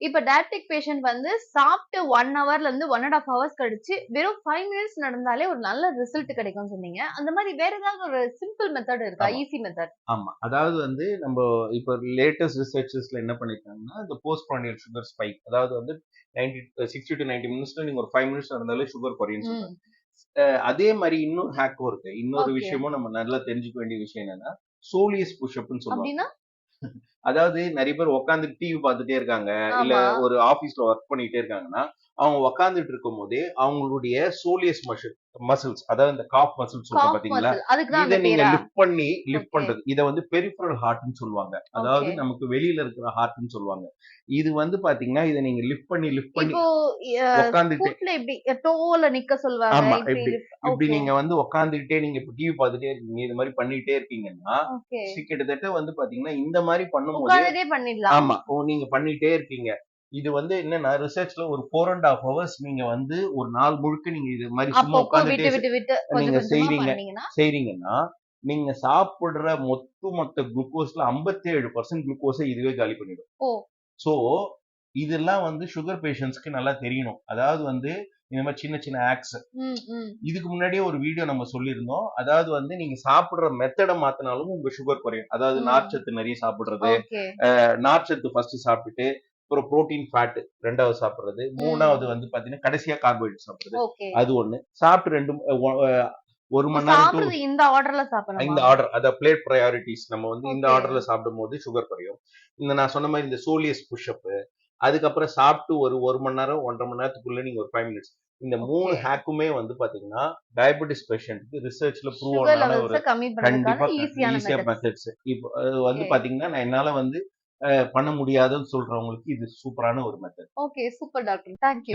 இப்ப diabetic patient வந்து சாப்பிட்டு ஒன் ஹவர்ல இருந்து ஒன் அண்ட் ஹாஃப் ஹவர்ஸ் கழிச்சு வெறும் ஃபைவ் மினிட்ஸ் நடந்தாலே ஒரு நல்ல ரிசல்ட் கிடைக்கும் சொன்னீங்க. அந்த மாதிரி வேற ஏதாவது ஒரு சிம்பிள் மெத்தட் இருக்கா. ஈஸி மெத்தட் ஆமா. அதாவது வந்து நம்ம இப்போ லேட்டஸ்ட் ரிசர்ச்சஸ்ல என்ன பண்ணிருக்காங்கன்னா இந்த போஸ்ட் ப்ராண்டியல் சுகர் ஸ்பைக் அதாவது வந்து நைன்டி சிக்ஸ்டி டு நைன்டி மினிட்ஸ்ல நீங்க ஒரு ஃபைவ் மினிட்ஸ் நடந்தாலே சுகர் குறையும் அதே மாதிரி இன்னொரு ஹேக்கும் இருக்கு. இன்னொரு. விஷயமும் நம்ம நல்லா தெரிஞ்சுக்க வேண்டிய விஷயம் என்னன்னா சோலியஸ் புஷ்அப்னு சொல்லுவாங்க. அதாவது நிறைய பேர் உட்காந்து டிவி பார்த்துட்டே இருக்காங்க. இல்ல ஆமா. ஒரு ஆபீஸ்ல ஒர்க் பண்ணிட்டே இருக்காங்கன்னா அவங்க உட்காந்துட்டு இருக்கும் போதே அவங்களுடைய சோலியஸ் மசில் மசில்ஸ் அதாவது இந்த காஃப் மசில்ஸ் சொல்றோம் பாத்தீங்களா? இதை நீங்க லிஃப்ட் பண்ணி லிஃப்ட். பண்றது. இத வந்து பெரிஃபரல் ஹார்ட்னு சொல்லுவாங்க. அதாவது. நமக்கு வெளியில இருக்கிற ஹார்ட்னு சொல்லுவாங்க. இது வந்து பாத்தீங்கன்னா இதை நீங்க லிஃப்ட் பண்ணி லிஃப்ட் பண்ணி உட்காந்துட்டு டோல நிக்க சொல்லுவாங்க. ஆமா, இப்படி இப்படி. நீங்க வந்து உட்காந்துக்கிட்டே நீங்க இப்ப டிவி பார்த்துட்டே இருக்கீங்க. இது மாதிரி பண்ணிட்டே இருக்கீங்கன்னா கிட்டத்தட்ட வந்து பாத்தீங்கன்னா இந்த மாதிரி பண்ணும்போது ஆமா. நீங்க பண்ணிட்டே இருக்கீங்க. இது வந்து என்னன்னா ரிசர்ச்ல ஒரு ஃபோர் அண்ட் ஹாஃப் ஹவர்ஸ் நீங்க வந்து ஒரு நாள் முழுக்க நீங்க இது மாதிரி சும்மா உட்காந்துட்டே நீங்க செய்றீங்க. செய்றீங்கன்னா நீங்க சாப்பிடுற மொத்த மொத்த குளுக்கோஸ்ல 57% பர்சன்ட் குளுக்கோஸை இதுவே காலி பண்ணிடும். சோ இதெல்லாம் வந்து சுகர் பேஷண்ட்ஸ்க்கு நல்லா தெரியணும். அதாவது வந்து இந்த மாதிரி சின்ன சின்ன ஆக்ஸ் இதுக்கு முன்னாடியே ஒரு வீடியோ நம்ம சொல்லியிருந்தோம். அதாவது வந்து நீங்க சாப்பிடுற மெத்தடை மாத்தினாலும் உங்க சுகர் குறையும். அதாவது. நார்ச்சத்து நிறைய சாப்பிடுறது. நார்ச்சத்து ஃபர்ஸ்ட் சாப்பிட்டுட்டு அப்புறம் புரோட்டீன் ஃபேட் ரெண்டாவது சாப்பிடுறது. மூணாவது வந்து பாத்தீங்கன்னா கடைசியா கார்போஹைட்ரேட் சாப்பிடுறது. அது ஒண்ணு. சாப்பிட்டு ரெண்டு ஒரு மணி நேரம் இந்த ஆர்டர்ல சாப்பிடணும்? இந்த ஆர்டர் அத பிளேட் ப்ரையாரிட்டிஸ் நம்ம வந்து இந்த. ஆர்டர்ல சாப்பிடும் போது சுகர் குறையும். இந்த நான் சொன்ன மாதிரி இந்த சோலியஸ் புஷ்அப் அதுக்கப்புறம் சாப்பிட்டு ஒரு ஒரு மணி நேரம் ஒன்றரை மணி நேரத்துக்குள்ள நீங்க ஒரு ஃபைவ் மினிட்ஸ் இந்த மூணு. ஹேக்குமே வந்து பாத்தீங்கன்னா டயபெட்டிஸ் பேஷண்ட்க்கு ரிசர்ச்ல ப்ரூவ் ஆன ஒரு கண்டிப்பா ஈஸியா மெத்தட் மெத்தட்ஸ் இப்போ வந்து. பாத்தீங்கன்னா நான் என்னால வந்து பண்ண முடியாதுன்னு சொல்றவங்களுக்கு இது சூப்பரான ஒரு method okay super doctor thank you